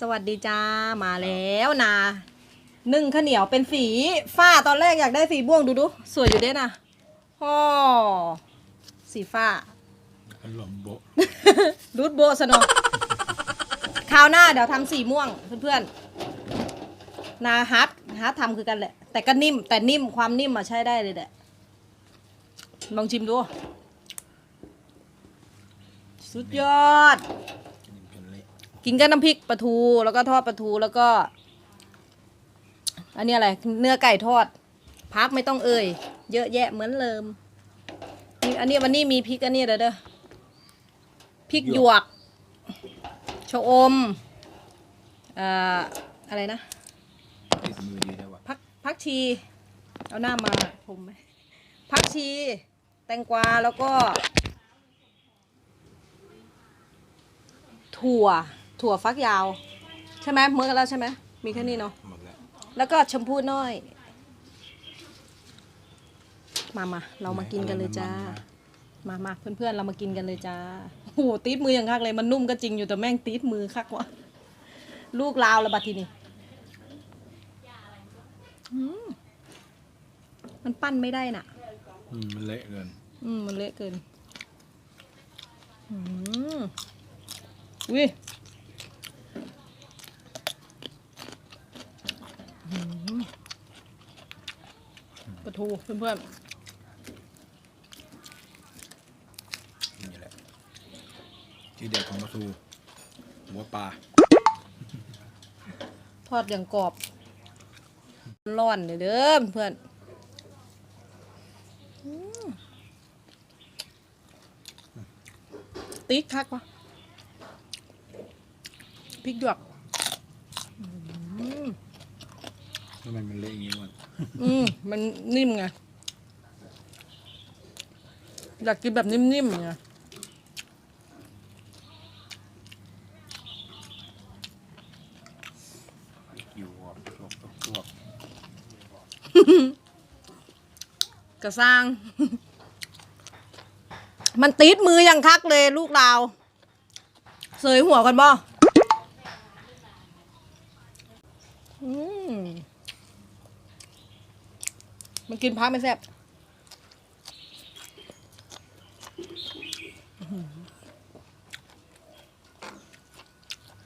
สวัสดีจ้ามาแล้วนานึ่งข้าวเหนียวเป็นสีฝ้าตอนแรกอยากได้สีม่วงดูดูสวยอยู่เด้นะอ๋อสีฟ้าอารมณ์โบะรูดโบสนอคราวหน้าเดี๋ยวทำสีม่วงเพื่อนๆนาฮัทฮัททำคือกันแหละ แต่ก็นิ่ม แต่นิ่มความนิ่มมาใช้ได้เลยแหละลองชิมดู สุดยอดกินกันเละ กินกับน้ำพริกปลาทูแล้วก็ทอดปลาทูแล้วก็ อันนี้อะไร เนื้อไก่ทอด พักไม่ต้องเอ่ย เยอะแยะเหมือนเดิมนี่อันนี้วันนี้มีพริกอันนี้เด้อเด้อพริกหยวกชะอมอ่ออะไรนะติดมือดีได้วะพักพักชี เอาหน้ามาผมไหมพักชี แตงกวาแล้วก็ ถั่ว ถั่วฟักยาว ใช่ไหมเมื่อกันแล้วใช่ไหมมีแค่นี้เนาะหมดแล้วแล้วก็ชมพูน้อย มามาเรามากินกันเลยจ้า มามาเพื่อนๆเรามากินกันเลยจ้าโอ้โหตีดมืออย่างคักเลยมันนุ่มก็จริงอยู่แต่แม่งตีดมือคักวะลูกลาวแล้วบัดทีนี้อืมมันปั้นไม่ได้น่ะ อืมมันเละเกินอืมมันเละเกิน อืมอุ้ยอืม ปลาทูเพื่อนนี่แหละที่เด็ดของปลาทูหัวปลาๆทอดอย่างกรอบ ร้อนเลยเด้อเพื่อนอืมติ๊กคักวะพริกหยวกอืม ทำไมมันเละอย่างนี้วะอืมมันนิ่มไง อยากกินแบบนิ่มๆไงอยู่อะลวกลวกกระซังมันติดมืออย่างคักเลยลูกเราวเสยหัวกันบ่อืม มันกินพักไม่แซ่บ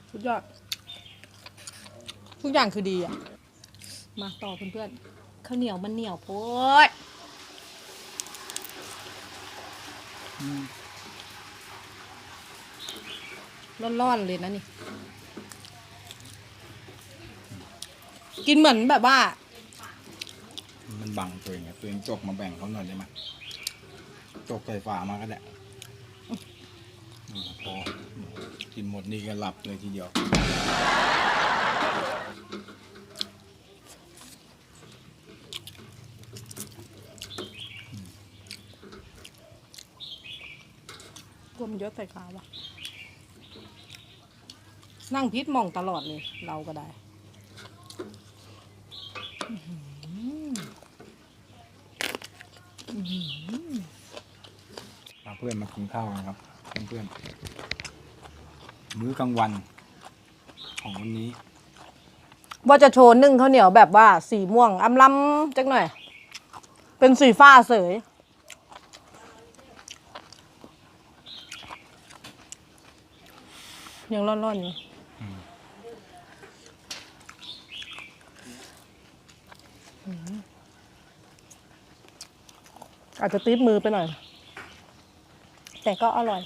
สุดยอด ทุกอย่างคือดีอะ มาต่อเพื่อนๆข้าวเหนียวมันเหนียวโพดอืมร้อนๆเลยนะนี่ กินเหมือนแบบว่า บังตัวเองอะตัวเองจกมาแบ่งเขาหน่อยได้ไหมจกใส่ฝามาก็ได้พอกินหมดนี่ก็หลับเลยทีเดียวกลัวมันเยอะใส่ขาวะนั่งพิษมองตลอดเลย เราก็ได้อหืออื้อหือ พาเพื่อนมากินข้าวกันครับเพื่อนๆมื้อกลางวัน ของวันนี้ ว่าจะโชว์นึ่งข้าวเหนียวแบบว่าสีม่วงอำล้ำจักหน่อย เป็นสีฟ้าเสยยังร่อนๆอยู่อืมอืมอาจจะติดมือไปหน่อย แต่ก็อร่อย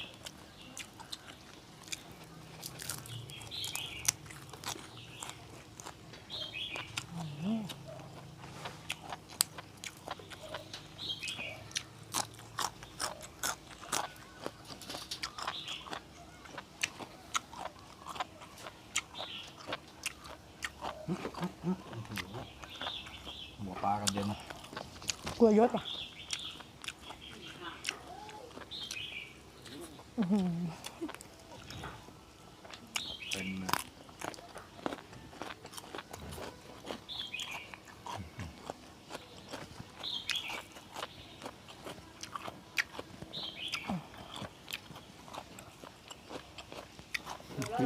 หัวปลากันเย็นกลัวยศอะอื้อหือ เป็นเลย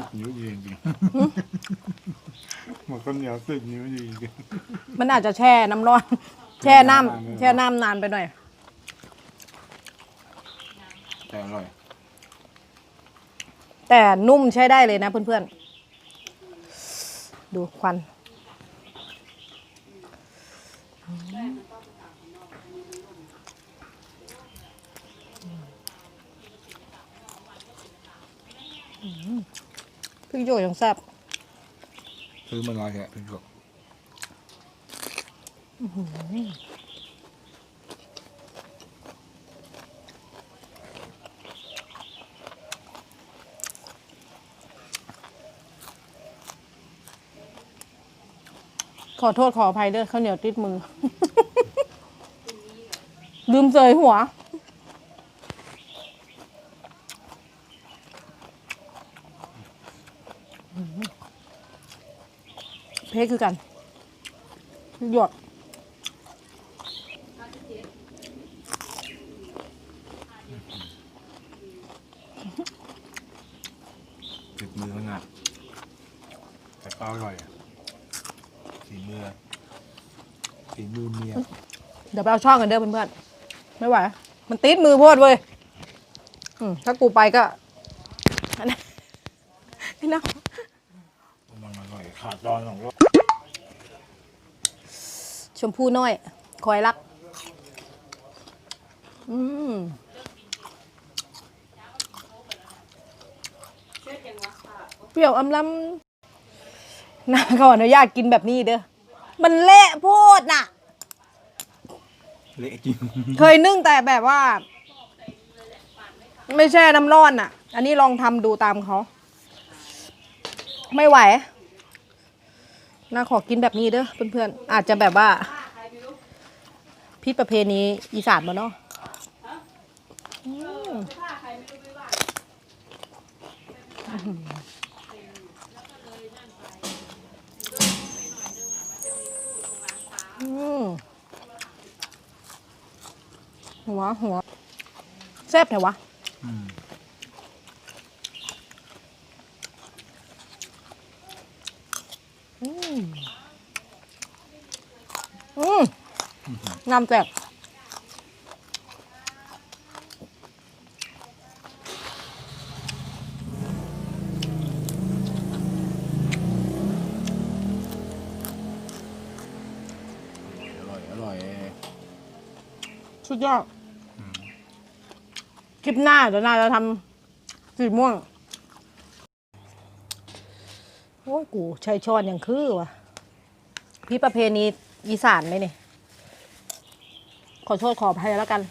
ดนิ้วดีจริงๆมันก็เหนียวติดนิ้วดีจริงมันอาจจะแช่น้ำร้อน แช่น้ำแช่น้ำนานไปหน่อย แต่อร่อย แต่นุ่มใช้ได้เลยนะเพื่อนๆ ดูควันพริกโยกยังแซ่บซื้อมาน้อยแค่เพิ่งจ ขอโทษขออภัยเด้อข้าวเหนียวติดมือ ลืมเสยหัว เพคือกัน หยดติดมือมันอะแต่ก็อร่อยอะสีมือ สีมือเมียเดี๋ยวไปเอาช่องกันเด้อเพื่อนๆไม่ไหว มันติดมือโพดเว้ยอืมถ้ากูไปก็อันนั้นนี่นะมันอร่อยขาดตอนสองรอบชมพู่น้อย คอยรัก อืมเปรี้ยวอำลำนาขออนุญาตกินแบบนี้เด้อ มันเละโพดน่ะ เละจริงเคยนึ่งแต่แบบว่า ไม่แช่น้ำร้อนอะ อันนี้ลองทำดูตามเขา ไม่ไหวน่าขอกินแบบนี้เด้อเพื่อนๆอาจจะแบบว่าพี่ประเพณีอีสานมาเนาะอืมอืม หัวหัวแซ่บแต่วะอืมอืมอืมงามแซ่บอร่อยอร่อยสุดยอด คลิปหน้าเดี๋ยวนาจะทำสีม่วง โอ้ยกูใช้ช้อนอย่างคือวะพี่ประเพณีอีสานไหมเนี่ยขอโทษขออภัยแล้วกัน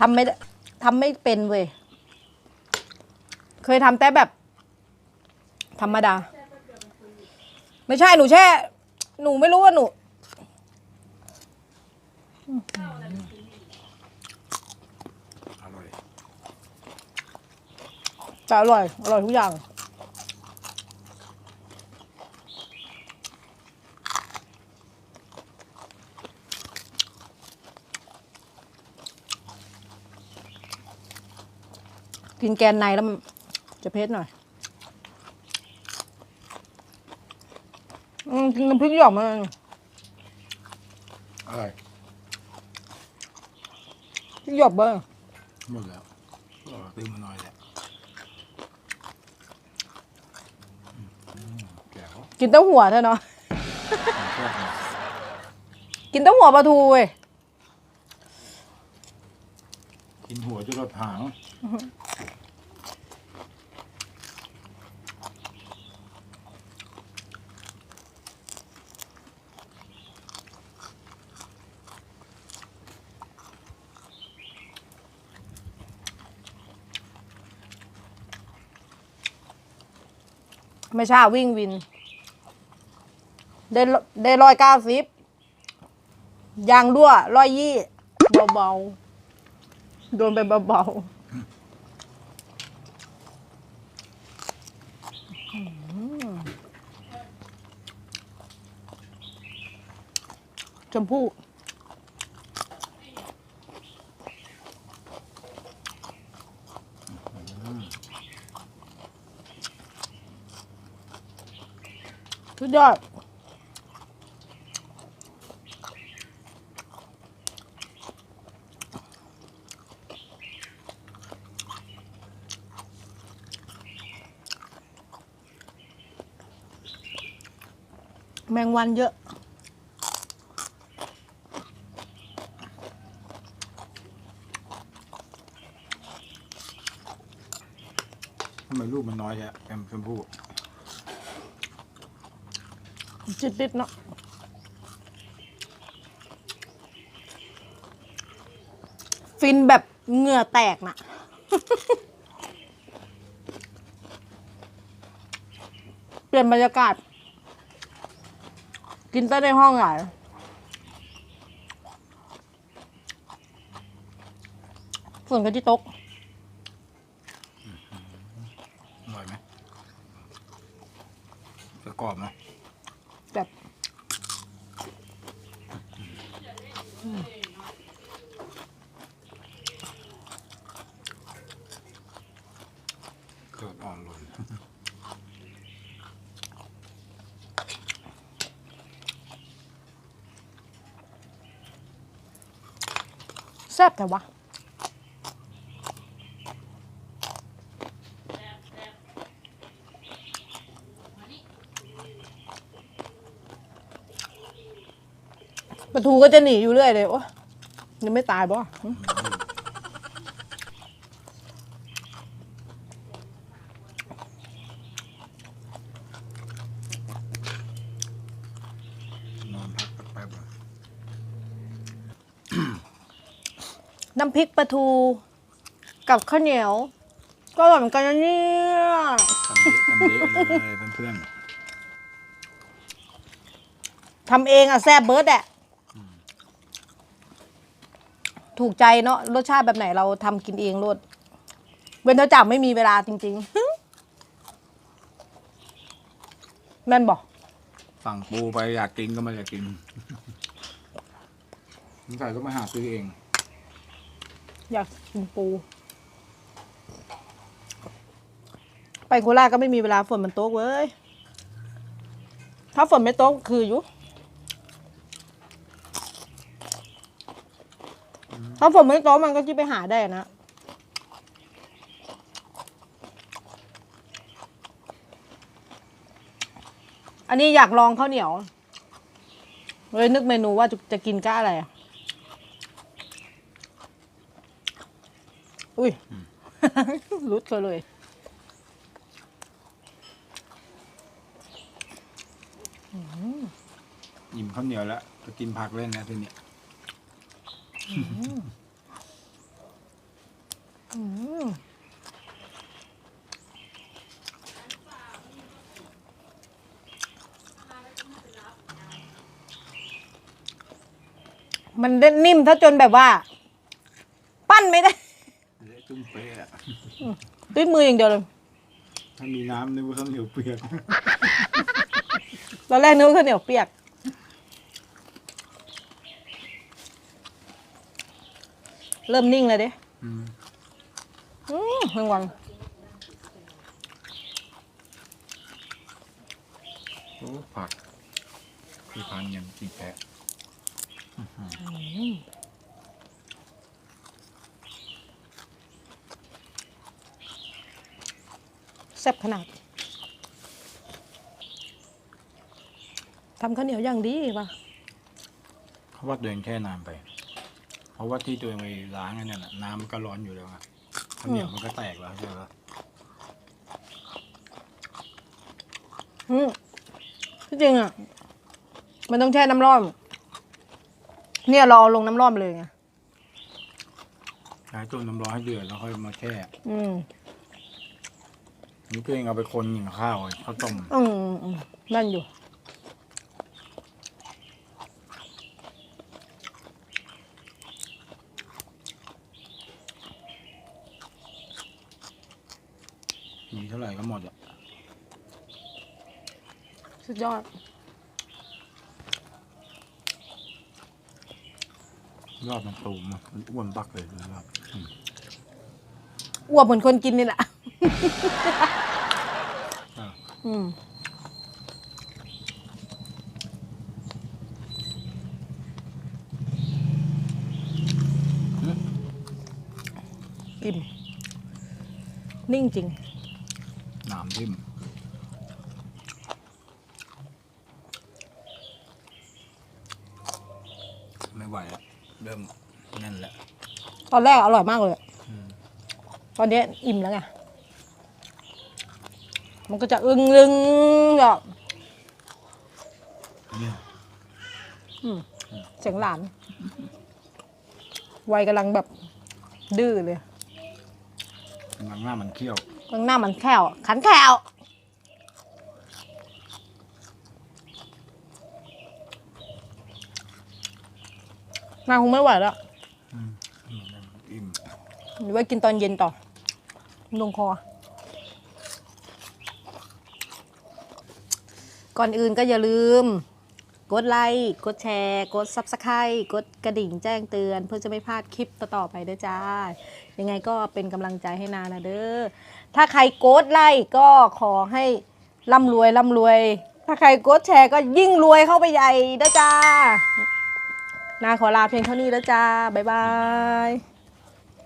ทำไม่ได้ทำไม่เป็นเว้ย เคยทำแต่แบบ ธรรมดา ไม่ใช่หนูแช่ หนูไม่รู้ว่าหนู อร่อย แต่อร่อย อร่อยทุกอย่าง กินแกนในแล้วมันจะเผ็ดหน่อย อืมกินน้ำพริกหยอกมาอร่อยพริกหยอกเบอร์หมดแล้วเออซื้อมาน้อยแหละอืมแก้วกินเต้าหัวเธอะเนาะชอบนะกินเต้าหัวปลาทูเว้ย กินหัวจนรดหาง ไม่ใช่วิ่งวิน ได้ได้ร้อยเก้าสิบยางรั่วร้อยยี่เบาๆโดนไปเบาๆชมพู่สุดยอด แมงวันเยอะ ทำไมรูปมันน้อยแท้แอมชมพู่จิตติดๆเนาะฟินแบบเหงื่อแตกน่ะ เปลี่ยนบรรยากาศ กินแต่ในห้องใหญ่ฝนก็ที่ตกอร่อยไหมจะกรอบไหมแบบเกิดอ่อนหล่น แซ่บแต่วะปลาทูก็จะหนีอยู่เรื่อยเลยโอ้ยังไม่ตายบ่หึ นอนพักสักแป๊บอะ น้ำพริกปลาทู กับข้าวเหนียว ก็อร่อยเหมือนกันนะเนี่ยทำเละทำเละเลยเพื่อนทำเองอะแซ่บเบิร์ดอะถูกใจเนาะรสชาติแบบไหนเราทำกินเองรสเว้นเท่าจากไม่มีเวลาจริง ๆ แม่นบอกๆสั่งปูไปอยากกินก็ไม่อยากกินสงสัยต้องมาหาซื้อเอง อยากกินปู ไปโคราชก็ไม่มีเวลาฝนมันตกเว้ย ถ้าฝนไม่ตกคืออยู่ ถ้าฝนไม่ตกมันก็จะไปหาได้นะอันนี้อยากลองข้าวเหนียวเลยนึกเมนูว่าจะจะกินก้าอะไร อะอุ้ยรุดไปเลย อิ่มข้าวเหนียวแล้วจะกินผักเล่นนะทีนี้อืมมันได้นิ่มถ้าจนแบบว่า ปั้นไม่ได้เละ จุ้งเป๊ะอะด้วยมืออย่างเดียวเลย ถ้ามีน้ำนึกว่าข้าวเหนียวเปียกตอนแรกนึกว่าข้าวเหนียวเปียก เริ่มนิ่งเลยเด้อืมอืมแมงวันโอ้ผักคือพันยังกินแพะ แซ่บขนาดทำข้าวเหนียวอย่างดีป่ะเขาว่าตัวเองแค่น้ำไป เพราะว่าที่ตัวเองไปล้างไอ้นั่นน่ะน้ำมันก็ร้อนอยู่แล้วอะข้าวเหนียวมันก็แตกแล้วใช่ไหมอืมที่จริงอะ มันต้องแช่น้ำร้อน เนี่ยเราเอาลงน้ำร้อนไปเลยไง ใช้ต้นน้ำร้อนให้เดือดแล้วค่อยมาแช่อืม นี่ตัวเองเอาไปคนอย่างข้าวอะข้าวต้มอืมอืมอืมนั่นอยู่ มีเท่าไหร่ก็หมดอะสุดยอด ยอดมันตูมอะมันอ้วนปักเลยนะครับอืมอ้วกเหมือนคนกินนี่แหละ อิ่ม นิ่งจริงหนามนิ่มไม่ไหวแล้วเริ่มแน่นแล้วตอนแรกอร่อยมากเลย ตอนนี้อิ่มแล้วไง มันก็จะอึ้งลึงแบบนี่อืมเสียงหลาน วัยกำลังแบบดื้อเลยกำลังหน้ามันเคี้ยวข้างหน้ามันแค่วขันแขวหน้าคงไม่ไหวแล้วอืมอิ่มหรือว่ากินตอนเย็นต่อลงคอ ก่อนอื่นก็อย่าลืม กดไลค์กดแชร์ กด Subscribe กดกระดิ่งแจ้งเตือน เพื่อจะไม่พลาดคลิปต่อๆไปด้อจ้า ยังไงก็เป็นกำลังใจให้นานะเด้อถ้าใครกดไลค์ก็ขอให้ร่ำรวยร่ำรวย ถ้าใครกดแชร์ก็ยิ่งรวยเข้าไปใหญ่เด้อจ้านาขอลาเพียงเท่านี้แล้วจ้าบ๊ายบาย